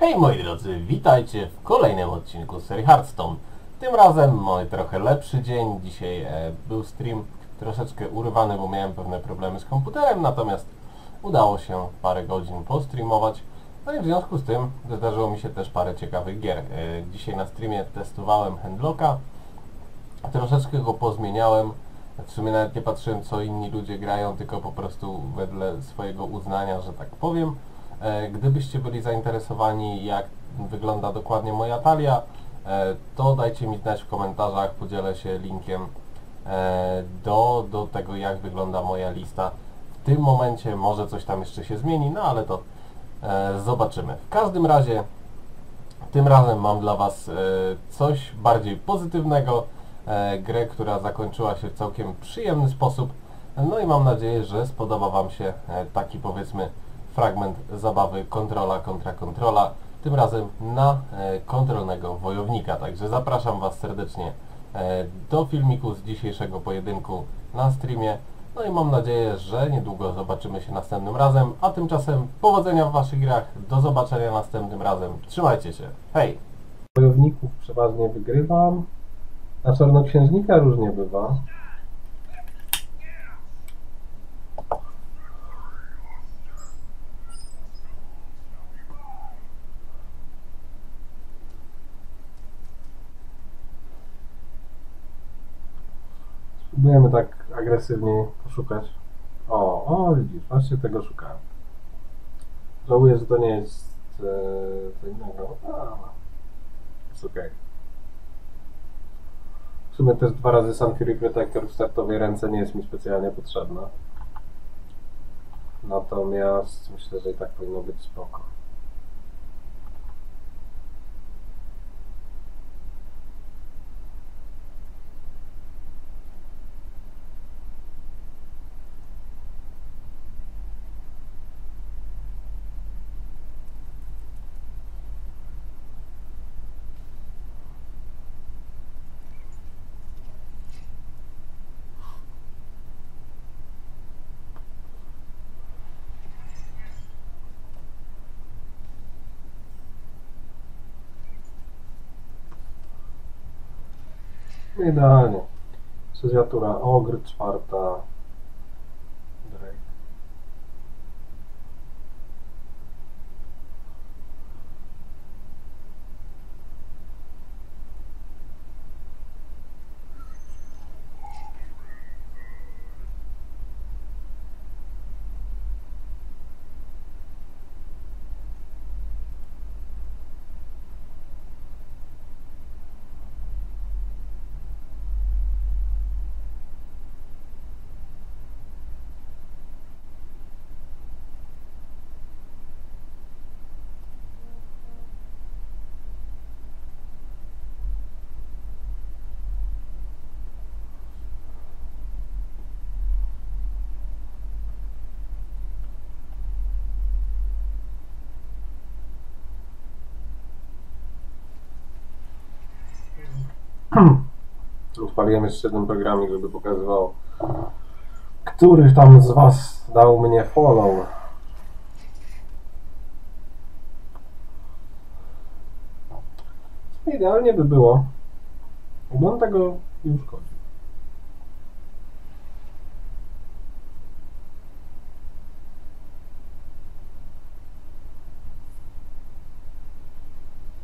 Hej moi drodzy, witajcie w kolejnym odcinku serii Hearthstone. Tym razem mój trochę lepszy dzień. Dzisiaj e, był stream troszeczkę urwany, bo miałem pewne problemy z komputerem, natomiast udało się parę godzin postreamować. No i w związku z tym zdarzyło mi się też parę ciekawych gier. E, dzisiaj na streamie testowałem Handlocka, troszeczkę go pozmieniałem. W sumie nawet nie patrzyłem co inni ludzie grają, tylko po prostu wedle swojego uznania, że tak powiem. E, Gdybyście byli zainteresowani jak wygląda dokładnie moja talia, e, to dajcie mi znać w komentarzach, podzielę się linkiem e, do, do tego jak wygląda moja lista. W tym momencie może coś tam jeszcze się zmieni, no ale to zobaczymy. W każdym razie tym razem mam dla Was coś bardziej pozytywnego, grę, która zakończyła się w całkiem przyjemny sposób. No i mam nadzieję, że spodoba Wam się taki powiedzmy fragment zabawy kontrola kontra kontrola, tym razem na e, kontrolnego wojownika. Także zapraszam Was serdecznie e, do filmiku z dzisiejszego pojedynku na streamie. No i mam nadzieję, że niedługo zobaczymy się następnym razem, a tymczasem powodzenia w Waszych grach, do zobaczenia następnym razem, trzymajcie się, hej! Wojowników przeważnie wygrywam, a czarnoksiężnika różnie bywa. Spróbujemy tak agresywnie poszukać. O, o, widzisz, właśnie tego szukałem. Żałuję, że to nie jest e, co innego. A, jest okej. W sumie też dwa razy Sun Fury Protector w startowej ręce nie jest mi specjalnie potrzebna. Natomiast myślę, że i tak powinno być spoko. No Idealnie. Trzecia tura, Ogr, czwarta. Odpaliłem jeszcze jeden programik, żeby pokazywał, który tam z Was dał mnie follow. Idealnie by było, gdyby on tego nie uszkodził.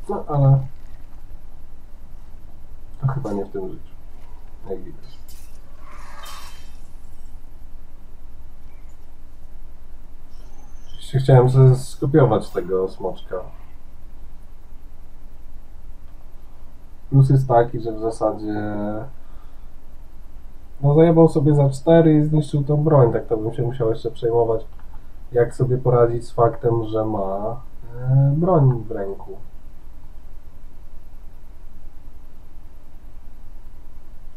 No, ale to chyba nie w tym życiu. Jak widać. Oczywiście chciałem skopiować tego smoczka. Plus jest taki, że w zasadzie no zajebał sobie za 4 i zniszczył tą broń, tak to bym się musiał jeszcze przejmować jak sobie poradzić z faktem, że ma e, broń w ręku.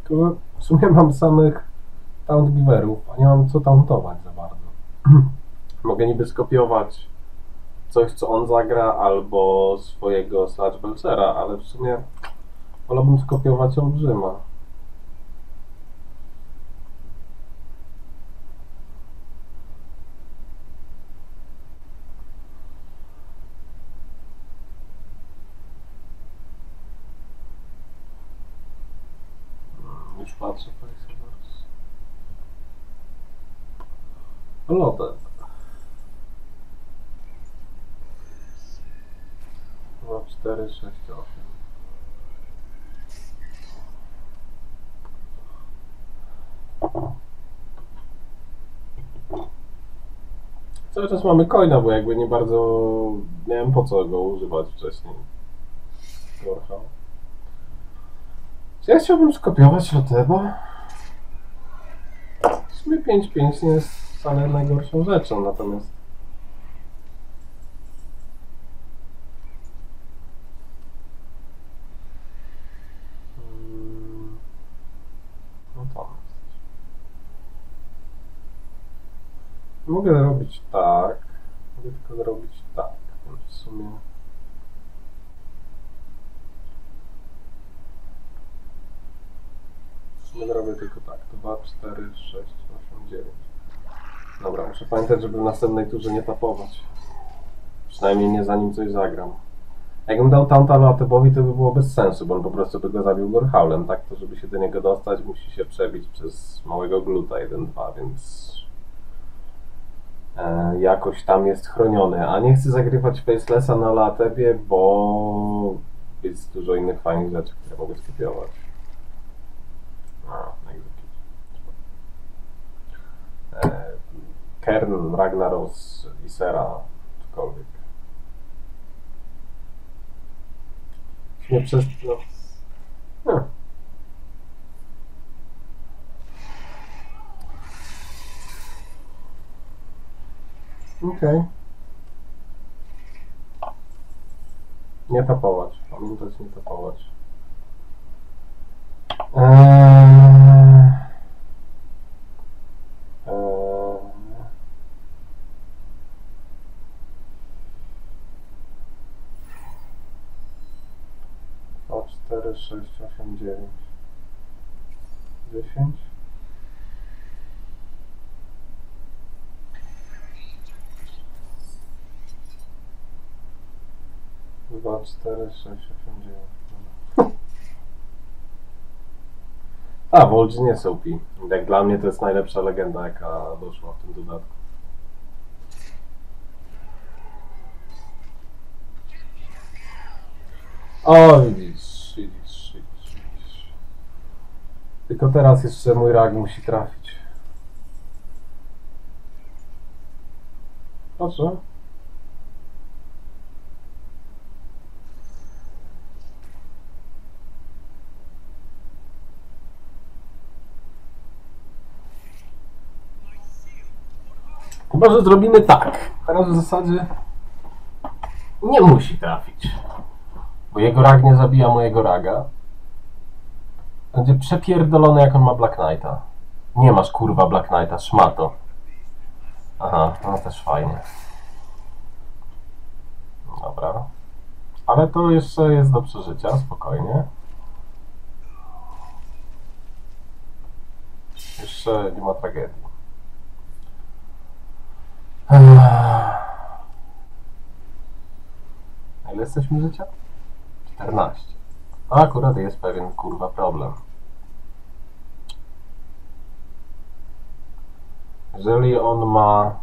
W sumie mam samych taunt giverów, a nie mam co tauntować za bardzo. Mogę niby skopiować coś, co on zagra, albo swojego Sludge Belchera, ale w sumie wolałbym skopiować olbrzyma. Patrzę, Faceovers. Lotet. Dwa, cztery, sześć, osiem. Cały czas mamy coina, bo jakby nie bardzo miałem po co go używać wcześniej. Warhol. Ja chciałbym skopiować Loteba? W sumie 5.5 nie jest wcale najgorszą rzeczą, natomiast... Mm, No. Mogę zrobić tak. Mogę tylko zrobić tak. W sumie... sumie zrobię tylko tak. 2, 4, 6, 8, 9. Dobra, muszę pamiętać, żeby w następnej turze nie tapować. Przynajmniej nie zanim coś zagram. Jakbym dał Tanta Latebowi, to by było bez sensu, bo on po prostu by go zabił Gorhaulem. Tak, to żeby się do niego dostać, musi się przebić przez małego gluta 1-2, więc e, jakoś tam jest chroniony. A nie chcę zagrywać Facelessa na Latebie, bo jest dużo innych fajnych rzeczy, które mogę skopiować. A, execute. E, Kern, Ragnaros, Isera, cokolwiek. Nie przez... No. Hmm. Okej. Nie tapować. Pamiętać nie tapować. 4, 6, 8, 9, 10. Dwa, cztery, sześć, osiem, dziewięć. A, Volgi nie są pi. Jak dla mnie to jest najlepsza legenda, jaka doszła w tym dodatku. O, widzisz. Tylko teraz jeszcze mój rag musi trafić. Proszę. Chyba, że zrobimy tak. Teraz w zasadzie nie musi trafić. Bo jego rag nie zabija mojego raga. Będzie przepierdolony, jak on ma Black Knighta. Nie masz kurwa Black Knighta, szmato. Aha, no też fajnie. Dobra. Ale to jeszcze jest do przeżycia, spokojnie. Jeszcze nie ma tragedii. Ile jesteśmy życia? 14. A akurat jest pewien kurwa problem. Jeżeli on ma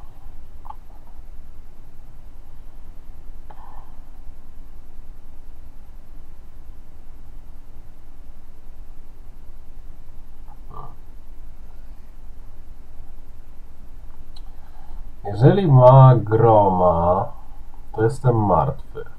Jeżeli ma groma, to jestem martwy.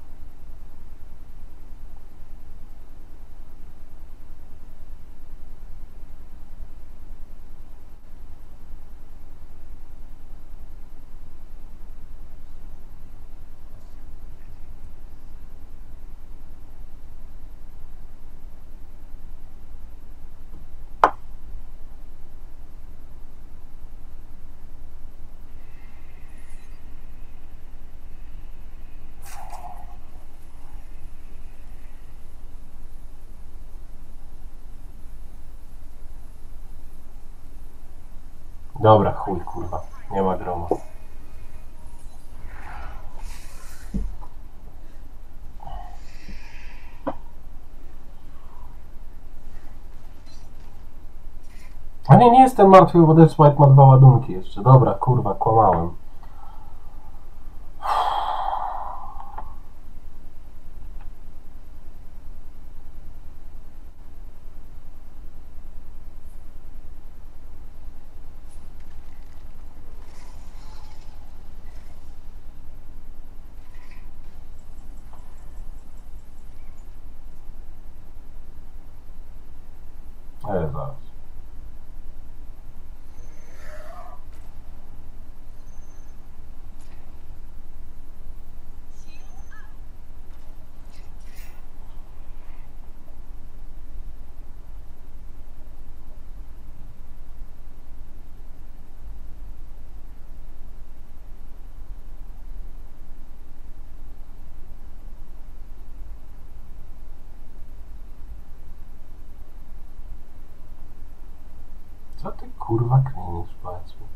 Dobra, chuj kurwa. Nie ma groma. nie, nie jestem martwy, bo Death ma dwa ładunki jeszcze. Dobra, kurwa, kłamałem. Ale zaraz. Co ty kurwa kminisz, powiedz mi?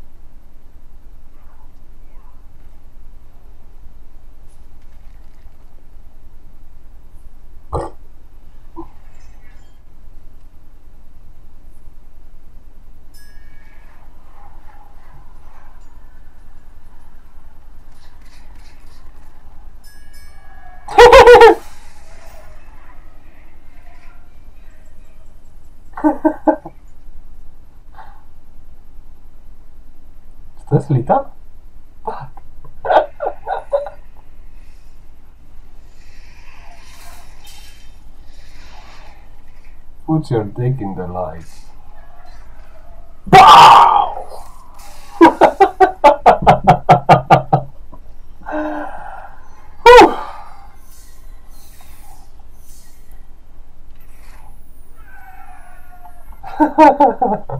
Czy to jest הסליטה? Put your dick in the light. BOW! Ha ha ha ha!